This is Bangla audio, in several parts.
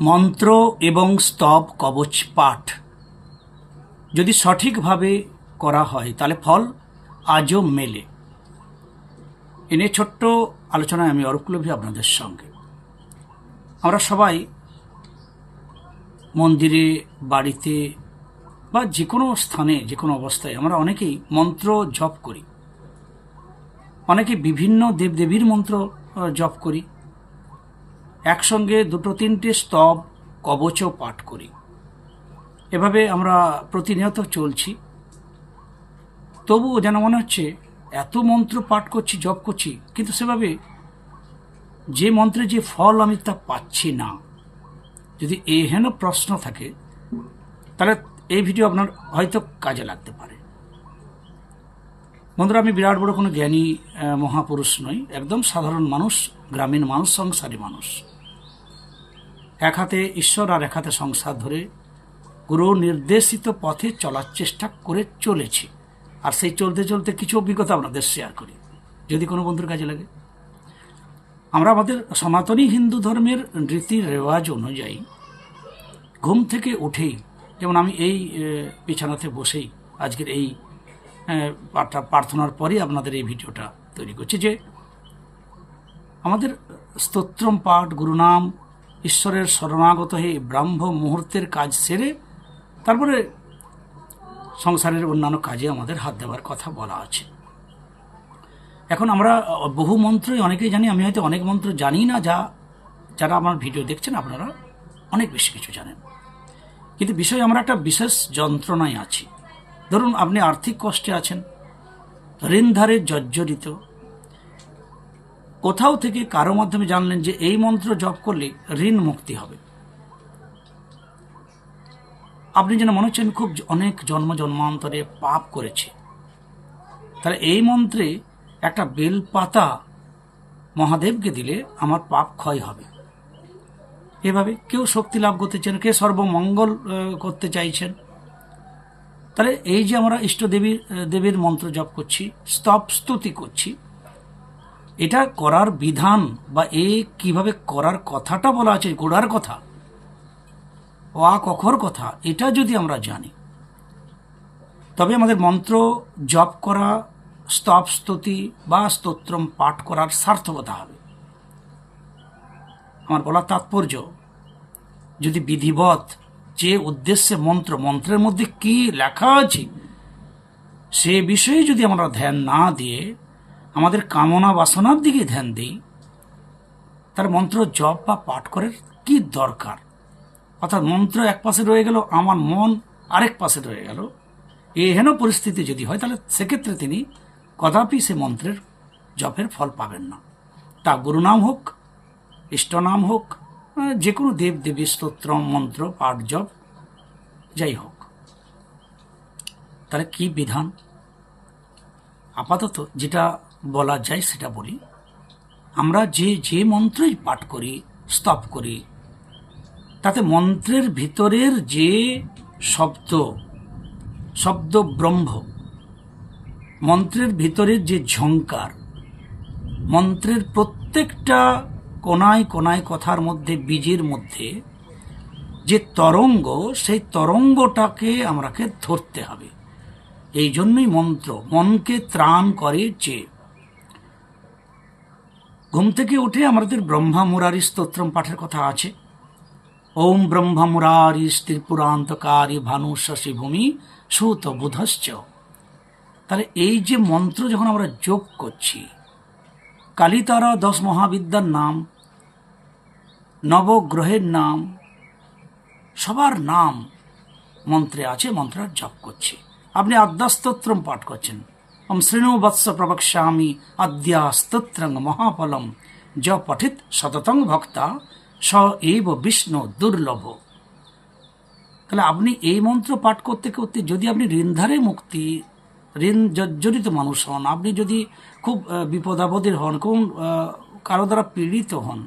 মন্ত্র এবং স্তব কবচ পাঠ। যদি সঠিকভাবে করা হয়, তাহলে ফল আজও মেলে। এ নিয়ে ছোট্ট আলোচনায় আমি অরূপলভী আপনাদের সঙ্গে। আমরা সবাই মন্দিরে, বাড়িতে বা যে কোনো স্থানে, যে কোনো অবস্থায় আমরা অনেকেই মন্ত্র জপ করি। অনেকে বিভিন্ন দেবদেবীর মন্ত্র জপ করি। একসঙ্গে দুটো তিনটে স্তব কবচও পাঠ করি। এভাবে আমরা প্রতিনিয়ত চলছি। তবুও যেন মনে হচ্ছে, এত মন্ত্র পাঠ করছি, জপ করছি, কিন্তু সেভাবে যে মন্ত্রে যে ফল আমি তা পাচ্ছি না। যদি এহেন প্রশ্ন থাকে, তাহলে এই ভিডিও আপনার হয়তো কাজে লাগতে পারে। বন্ধুরা, আমি বিরাট বড় কোনো জ্ঞানী মহাপুরুষ নই, একদম সাধারণ মানুষ, গ্রামীণ মানুষ, সংসারী মানুষ। এক হাতে ঈশ্বর আর এক হাতে সংসার ধরে গুরু নির্দেশিত পথে চলার চেষ্টা করে চলেছি। আর সেই চলতে চলতে কিছু অভিজ্ঞতা আপনাদের শেয়ার করি, যদি কোনো বন্ধুর কাজে লাগে। আমরা আমাদের সনাতনী হিন্দু ধর্মের রীতি রেওয়াজ অনুযায়ী ঘুম থেকে উঠেই, যেমন আমি এই বিছানাতে বসেই আজকের এই প্রার্থনার পরেই আপনাদের এই ভিডিওটা তৈরি করছি যে আমাদের স্তোত্রম পাঠ, গুরুনাম ঈশ্বরের শরণাগত হয়ে ব্রাহ্ম মুহূর্তের কাজ সেরে তারপরে সংসারের অন্যান্য কাজে আমাদের হাত দেওয়ার কথা বলা আছে। এখন আমরা, বহু মন্ত্রই অনেকেই জানি, আমি হয়তো অনেক মন্ত্র জানি না, যা, যারা আমার ভিডিও দেখছেন আপনারা অনেক বেশি কিছু জানেন। কিন্তু বিষয় আমরা একটা বিশেষ যন্ত্রণায় আছি। ধরুন, আপনি আর্থিক কষ্টে আছেন ঋণধারে জর্জরিত কোথাও থেকে কারও মাধ্যমে জানলেন যে এই মন্ত্র জপ করলে ঋণ মুক্তি হবে। আপনি যেন মনে হচ্ছেন খুব অনেক জন্ম জন্মান্তরে পাপ করেছে। তাহলে এই মন্ত্রে একটা বেলপাতা মহাদেবকে দিলে আমার পাপ ক্ষয় হবে। এভাবে কেউ শক্তি লাভ করতে চান কে সর্বমঙ্গল করতে চাইছেন। তাহলে এই যে আমরা ইষ্ট দেবীর দেবীর মন্ত্র জপ করছি, স্তব স্তুতি করছি এটা করার বিধান বা এ কীভাবে করার কথাটা বলা আছে, গোড়ার কথা অ কখর কথা, এটা যদি আমরা জানি। তবে আমাদের মন্ত্র জপ করা, স্তব স্তুতি বা স্তোত্রম পাঠ করার সার্থকতা হবে। আমার বলার তাৎপর্য, যদি বিধিবৎ যে উদ্দেশ্যে মন্ত্র, মন্ত্রের মধ্যে কি লেখা আছে, সে বিষয়ে যদি আমরা ধ্যান না দিয়ে আমাদের কামনা বাসনার দিকে ধ্যান দিই। তার মন্ত্র জপ বা পাঠ করার কি দরকার? অর্থাৎ মন্ত্র এক পাশে রয়ে গেল, আমার মন আরেক পাশে রয়ে গেল। এহেন পরিস্থিতি যদি হয়, তাহলে সেক্ষেত্রে তিনি কদাপি সে মন্ত্রের জপের ফল পাবেন না। তা গুরুনাম হোক ইষ্টনাম হোক যে কোনো দেব দেবী স্তোত্র মন্ত্র, পাঠ, জপ, যাই হোক। তাহলে কি বিধান? আপাতত যেটা বলা যায় সেটা বলি। আমরা যে যে মন্ত্রই পাঠ করি, স্তব করি, তাতে মন্ত্রের ভিতরের যে শব্দ শব্দ ব্রহ্ম, মন্ত্রের ভিতরের যে ঝঙ্কার মন্ত্রের প্রত্যেকটা কোনায় কোনায় কথার মধ্যে, বীজের মধ্যে যে তরঙ্গ, সেই তরঙ্গটাকে আমরাকে ধরতে হবে। এই জন্যই মন্ত্র, মনকে ত্রাণ করে যে ঘুম থেকে উঠে আমাদের ব্রহ্মা মুরারি স্তোত্রম পাঠের কথা আছে। ওম ব্রহ্মা মুরারি ত্রিপুরান্তকারী ভানু শশী ভূমি সুত বুধশ্চ। তাহলে এই যে মন্ত্র যখন আমরা যোগ করছি, কালিতারা দশ মহাবিদ্যার নাম, নবগ্রহের নাম, সবার নাম মন্ত্রে আছে মন্ত্র জপ করছি। আপনি আদ্যাস্তোত্রম পাঠ করছেন। ওম শ্রেণু বৎস প্রবক্ষ্যামি আদ্যাস্তোত্রং মহাফলম য পঠিত সততং ভক্তা স এইব বিষ্ণু দুর্লভ তাহলে আপনি এই মন্ত্র পাঠ করতে করতে যদি আপনি ঋণধারে মুক্তি ঋণ জর্জরিত মানুষ হন আপনি যদি খুব আহ, বিপদাপদের হন কোন কারও দ্বারা পীড়িত হন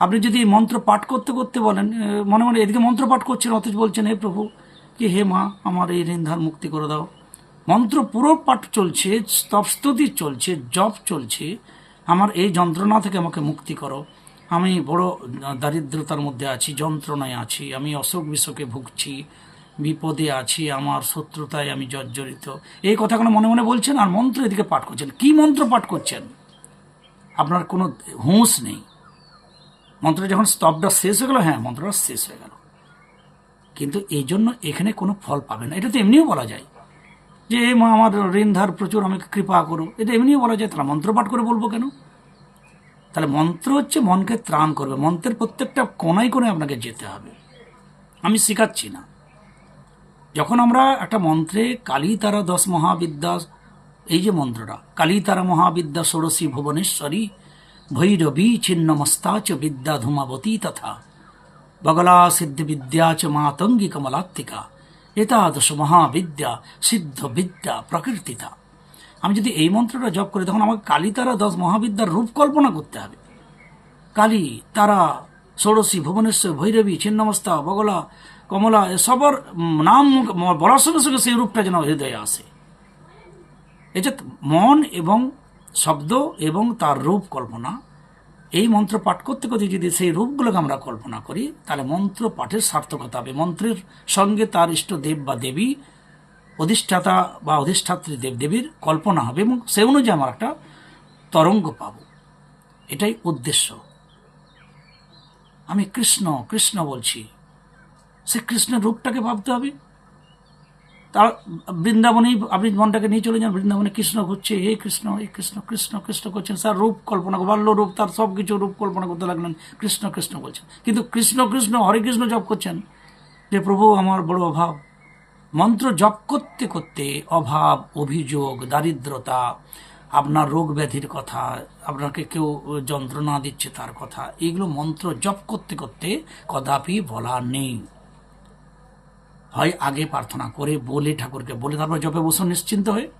আপনি যদি এই মন্ত্র পাঠ করতে করতে বলেন মনে মনে এদিকে মন্ত্র পাঠ করছেন অথচ বলছেন হে প্রভু কি হে মা আমার এই ঋণধার মুক্তি করে দাও। মন্ত্র পুরো পাঠ চলছে স্তবস্তুতি চলছে, জপ চলছে। আমার এই যন্ত্রণা থেকে আমাকে মুক্তি করো। আমি বড় দারিদ্রতার মধ্যে আছি, যন্ত্রণায় আছি, আমি অসুখ বিসুখে ভুগছি, বিপদে আছি, আমার শত্রুতায় আমি জর্জরিত। এই কথাগুলো মনে মনে বলছেন আর মন্ত্র এদিকে পাঠ করছেন। কি মন্ত্র পাঠ করছেন? আপনার কোনো হুঁশ নেই। মন্ত্র যখন স্তবটা শেষ হয়ে গেল হ্যাঁ মন্ত্রটা শেষ হয়ে গেল। কিন্তু এই জন্য এখানে কোনো ফল পাবে না। এটা তো এমনিও বলা যায়। যে এ মা আমার ঋণ ধার প্রচুর, আমাকে কৃপা করো এটা এমনিও বলা যায় তাহলে মন্ত্র পাঠ করে বলব কেন? তাহলে মন্ত্র হচ্ছে মনকে ত্রাণ করবে। মন্ত্রের প্রত্যেকটা কোনায় কোণে আপনাকে যেতে হবে। আমি শেখাচ্ছি না। যখন আমরা একটা মন্ত্রে কালী তারা দশ মহাবিদ্যা, এই যে মন্ত্রটা কালী তারা মহাবিদ্যা ষোড়শী ভুবনেশ্বরী, ভৈরবী ছিন্নমস্তা চ বিদ্যা ধূমাবতী তথা, বগলা সিদ্ধি বিদ্যা চ মাতঙ্গী কমলাত্মিকা এতাদশ মহাবিদ্যা সিদ্ধ বিদ্যা প্রকৃতিতা। আমি যদি এই মন্ত্রটা জপ করি, তখন আমাকে কালী তারা দশ মহাবিদ্যার রূপ কল্পনা করতে হবে। কালী, তারা, ষোড়শী, ভুবনেশ্বর, ভৈরবী, ছিন্নমস্তা, বগলা, কমলা, এ সবার নাম বলার সঙ্গে সঙ্গে সেই রূপটা যেন হৃদয়ে আসে। এটা মন এবং শব্দ এবং তার রূপ কল্পনা এই মন্ত্র পাঠ করতে করতে যদি সেই রূপগুলোকে আমরা কল্পনা করি, তাহলে মন্ত্র পাঠের সার্থকতা হবে। মন্ত্রের সঙ্গে তার ইষ্ট দেব বা দেবী, অধিষ্ঠাতা বা অধিষ্ঠাত্রী দেবদেবীর কল্পনা হবে এবং সে অনুযায়ী আমার একটা তরঙ্গ পাব। এটাই উদ্দেশ্য। আমি কৃষ্ণ কৃষ্ণ বলছি, সে কৃষ্ণের রূপটাকে ভাবতে হবে। তার বৃন্দাবনেই আপনি মনটাকে নিয়ে চলে যান, বৃন্দাবনে কৃষ্ণ ঘুরছে, হে কৃষ্ণ হে কৃষ্ণ কৃষ্ণ কৃষ্ণ করছেন। স্যার, রূপ কল্পনা বাল্য রূপ, তার সব কিছু রূপ কল্পনা করতে লাগলেন, কৃষ্ণ কৃষ্ণ বলছেন কিন্তু কৃষ্ণ কৃষ্ণ, হরে কৃষ্ণ জপ করছেন। যে প্রভু, আমার বড় অভাব। মন্ত্র জপ করতে করতে অভাব, অভিযোগ, দারিদ্রতা, আপনার রোগ ব্যাধির কথা, আপনাকে কেউ যন্ত্রণা দিচ্ছে তার কথা, এগুলো মন্ত্র জপ করতে করতে কদাপি বলা নেই। হয় আগে প্রার্থনা করে বলে ঠাকুরকে বলে তারপর জপে বসুন নিশ্চিন্ত হয়ে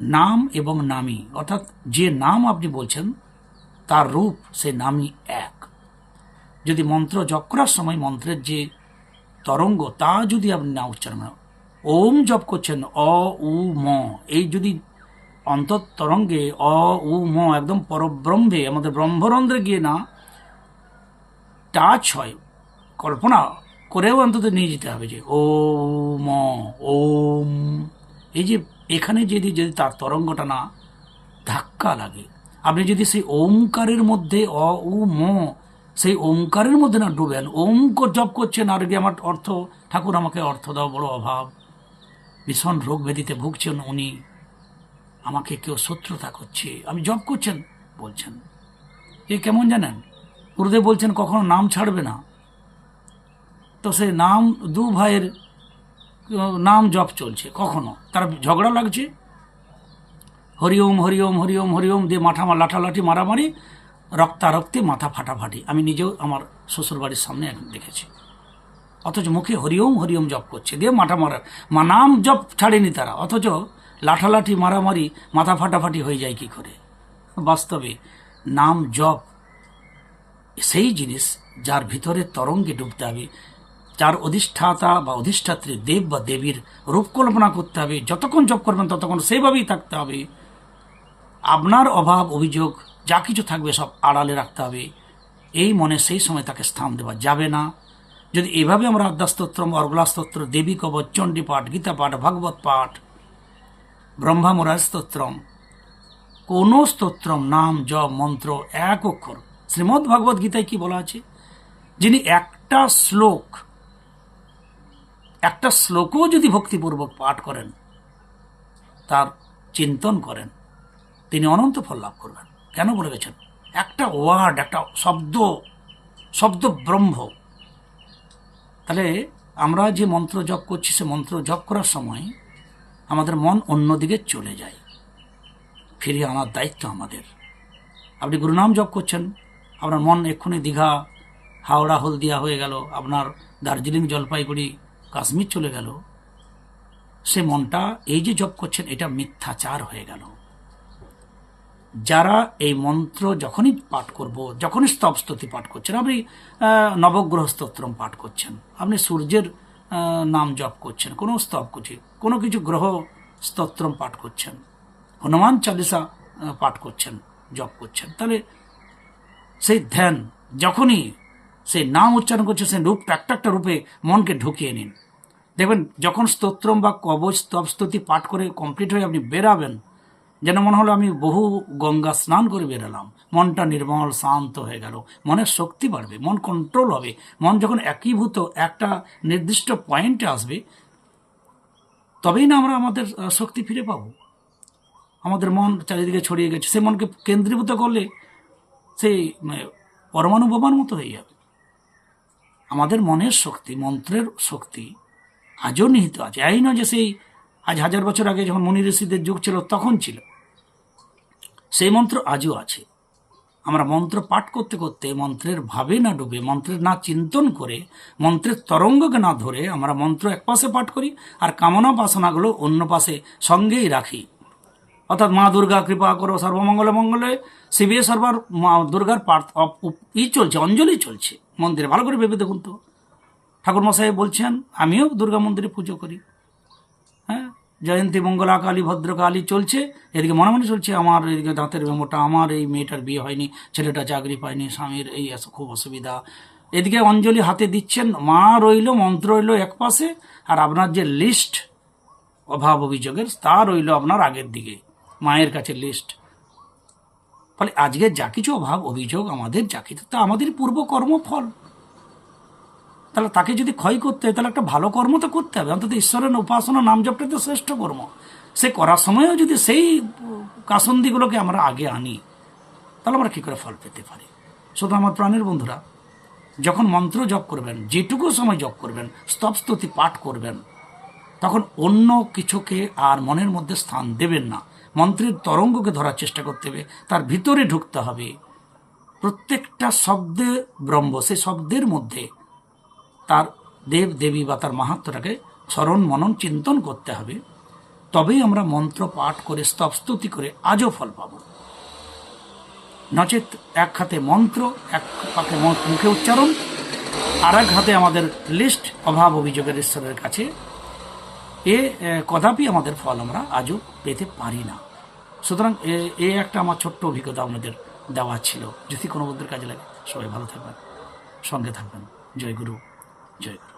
নাম এবং নামী অর্থাৎ যে নাম আপনি বলছেন, তার রূপ সে নামই এক। যদি মন্ত্র জপ করার সময় মন্ত্রের যে তরঙ্গ, তা যদি আপনি না উচ্চারণ ওম জপ করছেন, অ, উ, ম, এই যদি অন্তর তরঙ্গে অ, উ, ম, একদম পরব্রহ্মে, আমাদের ব্রহ্মরন্ধ্রে গিয়ে না টাচ হয়, কল্পনা করেও অন্তত নিয়ে যেতে হবে যে ও ম ওম। এই যে এখানে যদি যদি তার তরঙ্গটা না ধাক্কা লাগে, আপনি যদি সেই ওমকারের মধ্যে অ, উ, ম, সেই ওমকারের মধ্যে না ডুবেন, ওম জপ করছেন, আর কি আমার অর্থ, ঠাকুর আমাকে অর্থ দাও, বড় অভাব। ভীষণ রোগ ব্যাধিতে ভুগছেন উনি, আমাকে কেউ শত্রুতা করছে, আমি জব করছেন, বলছেন। এ কেমন জানেন? গুরুদেব বলছেন, কখনো নাম ছাড়বে না। তো সে নাম, দু ভাইয়ের নাম জপ চলছে, কখনো। তার ঝগড়া লাগছে। হরিওম হরিওম হরিওম হরিওম দিয়ে মাথা মা- লাঠালাঠি, মারামারি, রক্তারক্তে, মাথা ফাটাফাটি। আমি নিজেও আমার শ্বশুর বাড়ির সামনে এখন দেখেছি। অথচ মুখে হরিওম হরিওম জপ করছে। দিয়ে মাথা মারা, মা নাম জপ ছাড়েনি তারা। অথচ লাঠালাঠি, মারামারি, মাথা ফাটাফাটি হয়ে যায় কি করে? বাস্তবে নাম জপ সেই জিনিস যার ভিতরে তরঙ্গে ডুবতে হবে। যার অধিষ্ঠাতা বা অধিষ্ঠাত্রী দেব বা দেবীর রূপকল্পনা করতে হবে, যতক্ষণ জপ করবেন ততক্ষণ সেভাবেই থাকতে হবে। আপনার অভাব, অভিযোগ, যা কিছু থাকবে সব আড়ালে রাখতে হবে। এই মনে সেই সময় তাকে স্থান দেওয়া যাবে না। যদি এভাবে আমরা আদ্যাস্তোত্রম অর্গলাস্তোত্র দেবী কবচ চণ্ডী পাঠ গীতা পাঠ ভাগবত পাঠ ব্রহ্মামুরা স্তোত্রম, কোন স্তোত্রম, নাম, জপ, মন্ত্র, এক অক্ষর, শ্রীমদ্ ভাগবত গীতায় কি বলা আছে? যিনি একটা শ্লোক একটা শ্লোকও যদি ভক্তিপূর্বক পাঠ করেন, তার চিন্তন করেন, তিনি অনন্ত ফল লাভ করবেন। কেন বলে গেছেন? একটা ওয়ার্ড একটা শব্দ শব্দ ব্রহ্ম। তাহলে আমরা যে মন্ত্র জপ করছি, সে মন্ত্র জপ করার সময় আমাদের মন অন্যদিকে চলে যায়, ফিরিয়ে আনার দায়িত্ব আমাদের। আপনি গুরুনাম জপ করছেন, আপনার মন এক্ষুনি দীঘা, হাওড়া, হলদিয়া হয়ে গেল, আপনার দার্জিলিং, জলপাইগুড়ি কাশ্মীর চলে গেল। সে মনটা এই যে জপ করছেন, এটা মিথ্যাচার হয়ে গেল। যারা এই মন্ত্র যখনই পাঠ করব, যখনই স্তব স্তুতি পাঠ করছেন, আপনি নবগ্রহ স্তোত্রম পাঠ করছেন, আপনি সূর্যের নাম জপ করছেন, কোনো স্তব করছি, কোনো কিছু গ্রহ স্তোত্রম পাঠ করছেন, হনুমান চালিসা পাঠ করছেন, জপ করছেন, তাহলে সেই ধ্যান যখনই, সেই নাম উচ্চারণ করছে সেই রূপটা একটা একটা রূপে মনকে ঢুকিয়ে নিন। দেখবেন, যখন স্তোত্রম বা কবচ, তপস্তুতি পাঠ করে কমপ্লিট হয়ে আপনি বেরাবেন, যেন মনে হলো আমি বহু গঙ্গা স্নান করে বেরালাম। মনটা নির্মল, শান্ত হয়ে গেল। মনের শক্তি বাড়বে, মন কন্ট্রোল হবে। মন যখন একীভূত, একটা নির্দিষ্ট পয়েন্টে আসবে, তবেই না আমরা আমাদের শক্তি ফিরে পাবো। আমাদের মন চারিদিকে ছড়িয়ে গেছে। সে মনকে কেন্দ্রীভূত করলে সেই পরমাণু বোমার মতো হয়ে যাবে। আমাদের মনের শক্তি, মন্ত্রের শক্তি আজও নিহিত আছে। এই নয় যে সেই আজ হাজার বছর আগে যখন মনি ঋষিদের যুগ ছিল, তখন ছিল। সেই মন্ত্র আজও আছে। আমরা মন্ত্র পাঠ করতে করতে মন্ত্রের ভাবে না ডুবে, মন্ত্রের না চিন্তন করে, মন্ত্রের তরঙ্গকে না ধরে আমরা মন্ত্র এক পাশে পাঠ করি আর কামনা বাসনাগুলো অন্য পাশে সঙ্গেই রাখি। অর্থাৎ মা দুর্গা কৃপা করো, সর্বমঙ্গলে মঙ্গলে শিবে সর্বার মা দুর্গার পার্থ ই চলছে, অঞ্জলি চলছে। মন্দিরে ভালো করে ভেবে দেখুন তো। ঠাকুর মশাই বলছেন, আমিও দুর্গা মন্দিরে পুজো করি। হ্যাঁ জয়ন্তী মঙ্গলা কালী ভদ্রকালী চলছে, এদিকে মনে মনে চলছে, আমার এদিকে দাঁতের মেমোটা, আমার এই মেয়েটার বিয়ে হয়নি, ছেলেটা চাকরি পায়নি, স্বামীর এই খুব অসুবিধা। এদিকে অঞ্জলি হাতে দিচ্ছেন, মা রইল, মন্ত্র রইল এক পাশে, আর আপনার যে লিস্ট, অভাব অভিযোগের, তা রইল আপনার আগের দিকে, মায়ের কাছে লিস্ট। ফলে আজকে যা কিছু অভাব, অভিযোগ আমাদের, যা কিছু, তা আমাদের পূর্ব কর্মফল তাহলে তাকে যদি ক্ষয় করতে হয়, তাহলে একটা ভালো কর্ম তো করতে হবে। অন্তত ঈশ্বরের উপাসনা, নাম জপটা তো শ্রেষ্ঠ কর্ম। সে করার সময়ও যদি সেই কাসন্দিগুলোকে আমরা আগে আনি, তাহলে আমরা কী করে ফল পেতে পারি? শুধু আমার প্রাণের বন্ধুরা, যখন মন্ত্র জপ করবেন, যেটুকু সময় জপ করবেন, স্তবস্তুতি পাঠ করবেন, তখন অন্য কিছুকে আর মনের মধ্যে স্থান দেবেন না। মন্ত্রের তরঙ্গকে ধরার চেষ্টা করতে হবে, তার ভিতরে ঢুকতে হবে। প্রত্যেকটা শব্দে ব্রহ্ম, সেই শব্দের মধ্যে তার দেব দেবী বা তার মাহাত্মটাকে স্মরণ, মনন, চিন্তন করতে হবে। তবেই আমরা মন্ত্র পাঠ করে স্তবস্তুতি করে আজও ফল পাব। নচেত এক হাতে মন্ত্র, এক ম- মুখে উচ্চারণ, আর এক হাতে আমাদের লিস্ট অভাব অভিযোগের ঈশ্বরের কাছে। এ, কদাপি আমাদের ফল আমরা আজও পেতে পারি না। সুতরাং এ- এ একটা আমার ছোট্ট অভিজ্ঞতা আপনাদের দেওয়া ছিল। যদি কোনো বন্ধুর কাজে লাগে, সবাই ভালো থাকবেন, সঙ্গে থাকবেন। জয় গুরু। জয় গুরু